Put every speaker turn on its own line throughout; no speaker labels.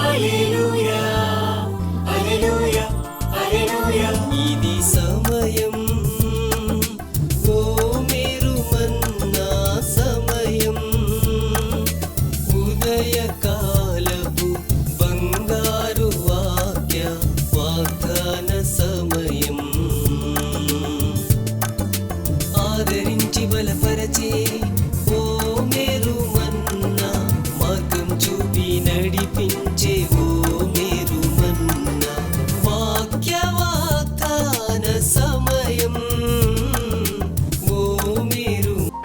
Hallelujah.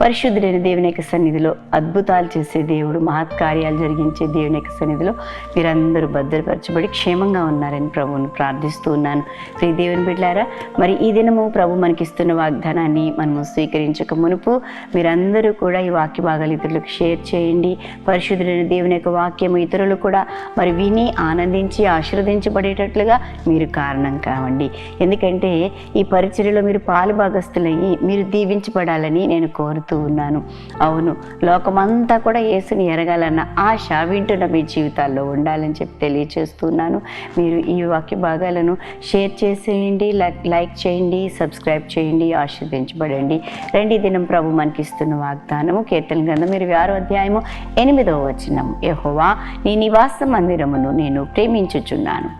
పరిశుద్ధులైన దేవుని యొక్క సన్నిధిలో అద్భుతాలు చేసే దేవుడు మహత్కార్యాలు జరిగించే దేవుని యొక్క సన్నిధిలో మీరందరూ భద్రపరచబడి క్షేమంగా ఉన్నారని ప్రభువును ప్రార్థిస్తూ ఉన్నాను. ప్రియ దేవుని బిడ్డారా మరి ఈ దినము ప్రభు మనకిస్తున్న వాగ్దానాన్ని మనము స్వీకరించక మునుపు మీరందరూ కూడా ఈ వాక్య భాగాలు ఇతరులకు షేర్ చేయండి. పరిశుద్ధులైన దేవుని యొక్క వాక్యము ఇతరులు కూడా మరి విని ఆనందించి ఆశీర్వదించబడేటట్లుగా మీరు కారణం కావండి. ఎందుకంటే ఈ పరిచర్యలో మీరు పాలు భాగస్తులయ్యి మీరు దీవించబడాలని నేను కోరుతూ ఉన్నాను. అవును లోకమంతా కూడా యేసుని ఎరగాలన్న ఆశ వింటున్న మీ జీవితాల్లో ఉండాలని చెప్పి తెలియచేస్తున్నాను. మీరు ఈ వాక్య భాగాలను షేర్ చేసేయండి లైక్ లైక్ చేయండి సబ్స్క్రైబ్ చేయండి ఆశీర్వదించబడండి. రెండు దినం ప్రభు మనకిస్తున్న వాగ్దానము కీర్తన గ్రంథం మీరు ఆరో అధ్యాయము ఎనిమిదవ వచనం యహోవా నీ నివాస మందిరమును నేను ప్రేమించుచున్నాను.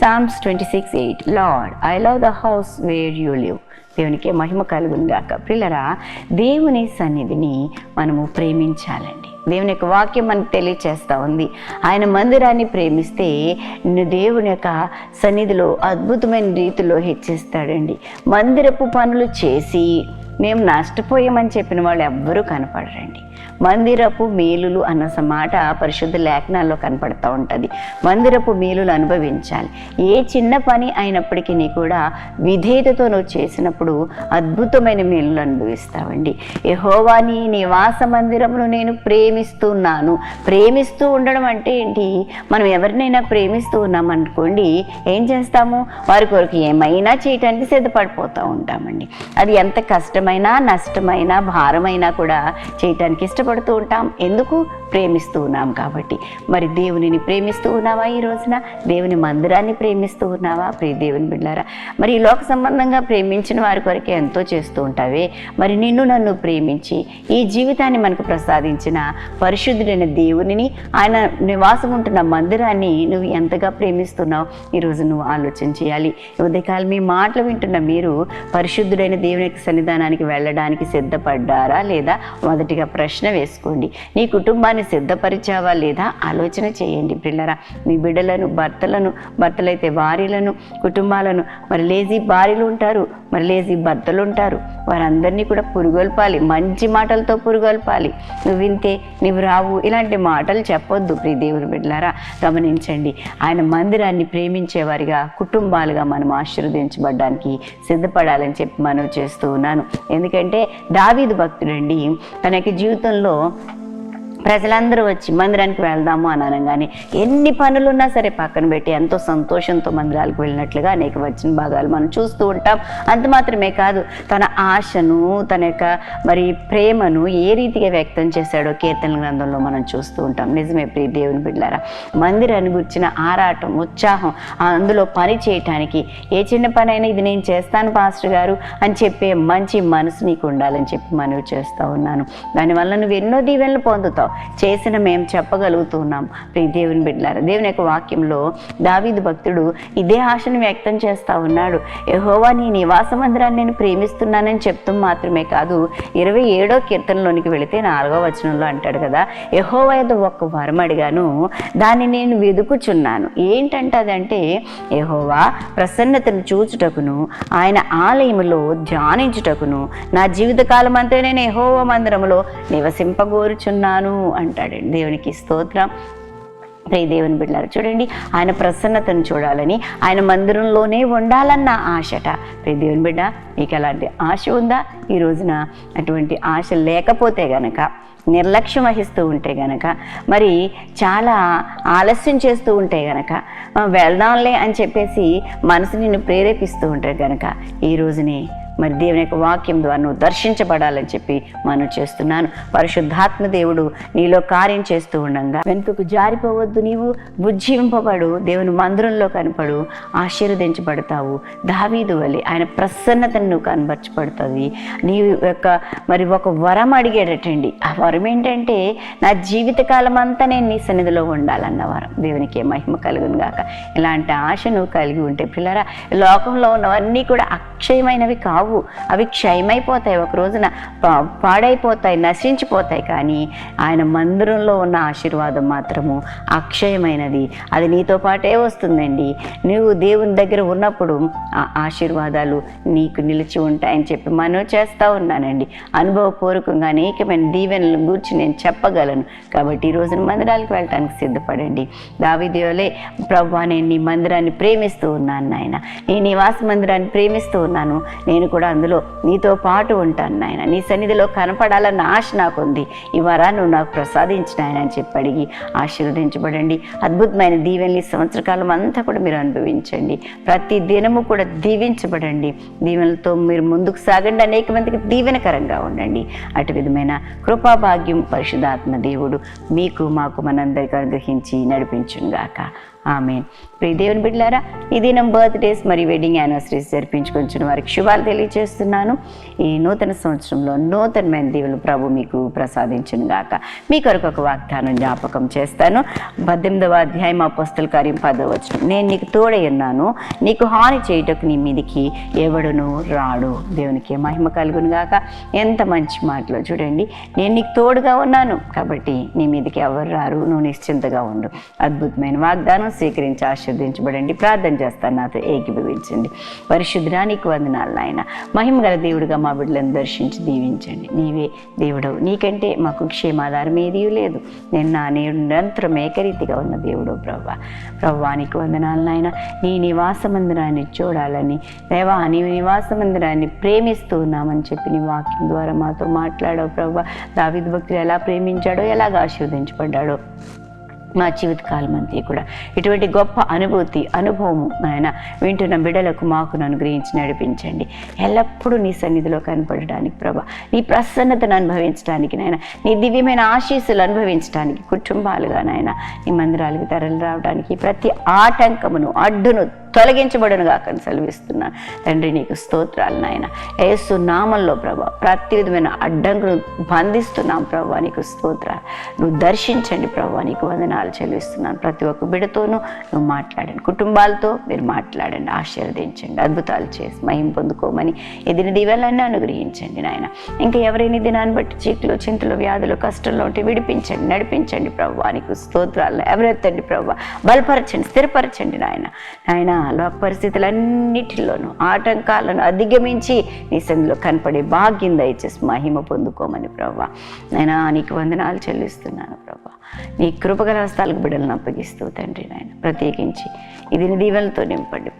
Psalms twenty six eight Lord I love the house where you live దేవునికి మహిమ కలుగును గాక. పిల్లరా దేవుని సన్నిధిని మనము ప్రేమించాలండి. దేవుని యొక్క వాక్యం మనకు తెలియచేస్తూ ఉంది. ఆయన మందిరాన్ని ప్రేమిస్తే దేవుని యొక్క సన్నిధిలో అద్భుతమైన రీతిలో హెచ్చిస్తాడండి. మందిరపు పనులు చేసి మేము నష్టపోయామని చెప్పిన వాళ్ళు ఎవ్వరూ కనపడరండి. మందిరపు మేలులు అన్న మాట పరిశుద్ధ లేఖనాల్లో కనపడుతూ ఉంటుంది. మందిరపు మేలులు అనుభవించాలి. ఏ చిన్న పని అయినప్పటికీ నీ కూడా విధేయతతో నువ్వు చేసినప్పుడు అద్భుతమైన మేలులు అనుభవిస్తావండి. యెహోవాని నివాస మందిరమును నేను ప్రేమిస్తున్నాను. ప్రేమిస్తూ ఉండడం అంటే ఏంటి? మనం ఎవరినైనా ప్రేమిస్తూ ఉన్నాం అనుకోండి ఏం చేస్తాము? వారి కొరకు ఏమైనా చేయటానికి సిద్ధపడిపోతూ ఉంటామండి. అది ఎంత కష్టం కష్టమైనా నష్టమైనా భారమైనా కూడా చేయటానికి ఇష్టపడుతూ ఉంటాం. ఎందుకు? ప్రేమిస్తూ ఉన్నాం కాబట్టి. మరి దేవునిని ప్రేమిస్తూ ఉన్నావా ఈ రోజున? దేవుని మందిరాన్ని ప్రేమిస్తూ ఉన్నావా? ప్రియ దేవుని బిడ్డారా మరి ఈ లోక సంబంధంగా ప్రేమించిన వారి కొరకే ఎంతో చేస్తూ ఉంటావే. మరి నిన్ను నన్ను ప్రేమించి ఈ జీవితాన్ని మనకు ప్రసాదించిన పరిశుద్ధుడైన దేవునిని ఆయన నివాసం ఉంటున్న మందిరాన్ని నువ్వు ఎంతగా ప్రేమిస్తున్నావు? ఈరోజు నువ్వు ఆలోచన చేయాలి. ఉదయకాలం మీ మాటలు వింటున్న మీరు పరిశుద్ధుడైన దేవుని యొక్క కుటుంబానికి వెళ్ళడానికి సిద్ధపడ్డారా లేదా మొదటిగా ప్రశ్న వేసుకోండి. నీ కుటుంబాన్ని సిద్ధపరిచావా లేదా ఆలోచన చేయండి పిల్లరా. మీ బిడ్డలను భర్తలను భర్తలైతే భార్యలను కుటుంబాలను మరి లేజీ భార్యలు ఉంటారు. మరి లేజీ భర్తలు ఉంటారు. వారందరినీ కూడా పురుగొల్పాలి. మంచి మాటలతో పురుగొల్పాలి. నువ్వు నువ్వు రావు. ఇలాంటి మాటలు చెప్పొద్దు ప్రియ దేవుని బిడ్డలారా. గమనించండి. ఆయన మందిరాన్ని ప్రేమించేవారిగా కుటుంబాలుగా మనం ఆశీర్వదించబడ్డానికి సిద్ధపడాలని చెప్పి మనం చేస్తూ ఉన్నాను. ఎందుకంటే దావీదు భక్తుడండి తన యొక్క జీవితంలో ప్రజలందరూ వచ్చి మందిరానికి వెళ్దాము అన్నాను కానీ ఎన్ని పనులున్నా సరే పక్కన పెట్టి ఎంతో సంతోషంతో మందిరాలకు వెళ్ళినట్లుగా అనేక వచ్చిన భాగాలు మనం చూస్తూ ఉంటాం. అంత మాత్రమే కాదు తన ఆశను తన యొక్క మరి ప్రేమను ఏ రీతిగా వ్యక్తం చేశాడో కీర్తన గ్రంథంలో మనం చూస్తూ ఉంటాం. నిజమే ప్రియ దేవుని బిడ్డారా మందిరాన్ని గుర్చిన ఆరాటం ఉత్సాహం అందులో పని చేయటానికి ఏ చిన్న పని అయినా ఇది నేను చేస్తాను పాస్టర్ గారు అని చెప్పే మంచి మనసు నీకు ఉండాలని చెప్పి మనవి చేస్తూ ఉన్నాను. దానివల్ల నువ్వు ఎన్నో దీవెనలు పొందుతావు. చేసిన మేము చెప్పగలుగుతున్నాం. ప్రియ దేవుని బిడ్డలారా దేవుని యొక్క వాక్యంలో దావీదు భక్తుడు ఇదే ఆశను వ్యక్తం చేస్తా ఉన్నాడు. యహోవా నీ నివాస మందిరాన్ని నేను ప్రేమిస్తున్నానని చెప్తూ మాత్రమే కాదు ఇరవై ఏడో కీర్తనలోనికి వెళితే నాలుగో వచనంలో అంటాడు కదా యహోవా ఏదో ఒక్క వరం అడిగాను దాన్ని నేను వెదుకుచున్నాను. ఏంటంటే అదంటే ప్రసన్నతను చూచుటకును ఆయన ఆలయములో ధ్యానించుటకును నా జీవితకాలం అంతా నేను యెహోవా మందిరములో నివసింపగోరుచున్నాను. అంటాడండి. దేవునికి స్తోత్రం. ప్రియ దేవుని బిడ్డారు చూడండి ఆయన ప్రసన్నతను చూడాలని ఆయన మందిరంలోనే ఉండాలన్న ఆశట. ప్రియ దేవుని బిడ్డ నీకు అలాంటి ఆశ ఉందా? ఈ రోజున అటువంటి ఆశ లేకపోతే గనక నిర్లక్ష్యం వహిస్తూ ఉంటే గనక మరి చాలా ఆలస్యం చేస్తూ ఉంటే గనక వెళ్దాంలే అని చెప్పేసి మనసు నిన్ను ప్రేరేపిస్తూ ఉంటే గనక ఈ రోజునే మరి దేవుని యొక్క వాక్యం ద్వారా నువ్వు దర్శించబడాలని చెప్పి మనం చేస్తున్నాను. పరిశుద్ధాత్మ దేవుడు నీలో కార్యం చేస్తూ ఉండగా. వెనుకకు జారిపోవద్దు నీవు బుజ్జింపబడు దేవుని మందిరంలో కనపడు ఆశీర్వదించబడతావు. దావీదు వలి ఆయన ప్రసన్నతను నువ్వు కనబరచబడుతుంది నీ యొక్క మరి ఒక వరం అడిగేటండి ఆ వరం ఏంటంటే నా జీవితకాలం అంతా నేను నీ సన్నిధిలో ఉండాలన్న వరం. దేవునికి మహిమ కలుగును గాక. ఇలాంటి ఆశ నువ్వు కలిగి ఉంటే పిల్లరా లోకంలో ఉన్నవన్నీ కూడా అక్షయమైనవి కావు. అవి క్షయమైపోతాయి. ఒక రోజున పా- పాడైపోతాయి నశించిపోతాయి కానీ ఆయన మందిరంలో ఉన్న ఆశీర్వాదం మాత్రము అక్షయమైనది. అది నీతో పాటే వస్తుందండి. నువ్వు దేవుని దగ్గర ఉన్నప్పుడు ఆ ఆశీర్వాదాలు నీకు నిలిచి ఉంటాయని చెప్పి మనం చేస్తూ ఉన్నానండి. అనుభవపూర్వకంగా అనేకమైన దీవెనల గూర్చి నేను చెప్పగలను. కాబట్టి ఈ రోజున మందిరాలకు వెళ్ళటానికి సిద్ధపడండి. దావిదేవులే ప్రభా నేను నీ మందిరాన్ని ప్రేమిస్తూ ఉన్నాను నాయన. నీ నివాస మందిరాన్ని ప్రేమిస్తూ ఉన్నాను. నేను కూడా అందులో నీతో పాటు ఉంటాను నాయన. నీ సన్నిధిలో కనపడాలన్న ఆశ నాకు ఉంది ఈ వరా నువ్వు నాకు ప్రసాదించినాయన అని చెప్పి అడిగి ఆశీర్వదించబడండి. అద్భుతమైన దీవెనలు ఈ సంవత్సర కాలం అంతా కూడా మీరు అనుభవించండి. ప్రతి దినము కూడా దీవించబడండి. దీవెనలతో మీరు ముందుకు సాగండి. అనేక మందికి దీవెనకరంగా ఉండండి. అటు విధమైన కృపాభాగ్యం పరిశుధాత్మ దేవుడు మీకు మాకు మనందరికీ అనుగ్రహించి నడిపించుగాక ఆమె ప్రియదేవుని బిడ్డలారా ఈ దినం బర్త్డేస్ మరియు వెడ్డింగ్ యానివర్సరీస్ జరిపించుకొంచిన వారికి శుభాలు తెలియజేస్తున్నాను ఈ నూతన సంవత్సరంలో నూతనమైన దీవులు ప్రభు మీకు ప్రసాదించను గాక. మీ కొరకు ఒక వాగ్దానం జ్ఞాపకం చేస్తాను. పద్దెనిమిదవ అధ్యాయం అపస్తుల కార్యం పదవచ్చు నేను నీకు తోడై ఉన్నాను. నీకు హాని చేయుటకు నీ మీదికి ఎవడును రాడు. దేవునికి మహిమ కలుగును గాక. ఎంత మంచి మాటలో చూడండి. నేను నీకు తోడుగా ఉన్నాను. కాబట్టి నీ మీదకి ఎవరు రారు? నువ్వు నిశ్చింతగా ఉండు. అద్భుతమైన వాగ్దానం స్వీకరించి ఆశీర్వదించబడండి. ప్రార్థన చేస్తాను నాతో ఏకీభవించండి. పరిశుద్ధానికి వందనాలు నాయన. మహిమ గల దేవుడిగా మా బిడ్డలను దర్శించి దీవించండి. నీవే దేవుడవు. నీకంటే మాకు క్షేమాధారం ఏదీ లేదు. నిన్న నేను నిరంతరం ఏకరీతిగా ఉన్న దేవుడు ప్రభా. ప్రభానికి వందనాలు నాయన. నీ నివాస మందిరాన్ని చూడాలని దేవా నీ నివాస మందిరాన్ని ప్రేమిస్తూ ఉన్నామని చెప్పి నీ వాక్యం ద్వారా మాతో మాట్లాడవు ప్రభా. దావిద్ భక్తులు ఎలా ప్రేమించాడో ఎలాగ ఆశీర్వదించబడ్డాడో మా జీవితకాలం అంతా కూడా. ఇటువంటి గొప్ప అనుభూతి అనుభవము నాయన వింటున్న బిడలకు మాకు అనుగ్రహించి నడిపించండి. ఎల్లప్పుడూ నీ సన్నిధిలో కనపడడానికి ప్రభా నీ ప్రసన్నతను అనుభవించడానికి నాయన నీ దివ్యమైన ఆశీస్సులు అనుభవించడానికి కుటుంబాలుగా నాయన నీ మందిరాలకు తరలి రావడానికి ప్రతి ఆటంకమును అడ్డును తొలగించబడును కాకని సెలవిస్తున్నా. తండ్రి నీకు స్తోత్రాలు నాయన. ఏసు నామంలో ప్రభా ప్రతి విధమైన అడ్డంకులు బంధిస్తున్నాం ప్రభా నీకు స్తోత్రాలు. నువ్వు దర్శించండి ప్రభా నీకు వందనాలు చెల్లిస్తున్నాను. ప్రతి ఒక్క బిడతోనూ నువ్వు మాట్లాడండి. కుటుంబాలతో మీరు మాట్లాడండి ఆశీర్వదించండి అద్భుతాలు చేసి మహిం పొందుకోమని ఎదిన దీవెలన్నీ అనుగ్రహించండి నాయన. ఇంకా ఎవరైనా దినాన్ని బట్టి చీకులు చింతలు వ్యాధులు కష్టంలో ఉంటే విడిపించండి నడిపించండి ప్రభా నీకు స్తోత్రాలు. ఎవరెత్తండి ప్రభా బలపరచండి స్థిరపరచండి నాయన. నాయన లోక పరిస్థితులన్నిటిలోనూ ఆటంకాలను అధిగమించి నీ సందులో కనపడే భాగ్యం దయచేసి మహిమ పొందుకోమని ప్రభా నేను నీకు వందనాలు చెల్లిస్తున్నాను ప్రభా నీ కృపగల హస్తాలకు బిడ్డలను అప్పగిస్తూ తండ్రి నాయన ప్రత్యేకించి ఇది దీవెనతో దీవెనలతో నింపండి.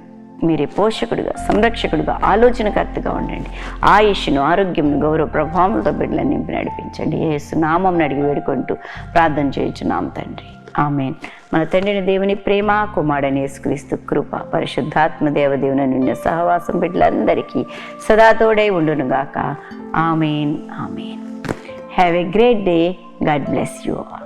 మీరే పోషకుడుగా సంరక్షకుడుగా ఆలోచనకర్తగా ఉండండి. ఆయుష్ను ఆరోగ్యంను గౌరవ ప్రభావంతో బిడ్డలను నింపి నడిపించండి. ఏసు సునామం అడిగి వేడుకుంటూ ప్రార్థన చేయించున్నాం తండ్రి. ఆమెన్. మన తండ్రిని దేవుని ప్రేమ కుమారుడని యేసుక్రీస్తు కృప పరిశుద్ధాత్మ దేవదేవుని నిన్న సహవాసం బిడ్డలందరికీ సదా తోడై ఉండునుగాక. Amen amen. Have a great day God bless you all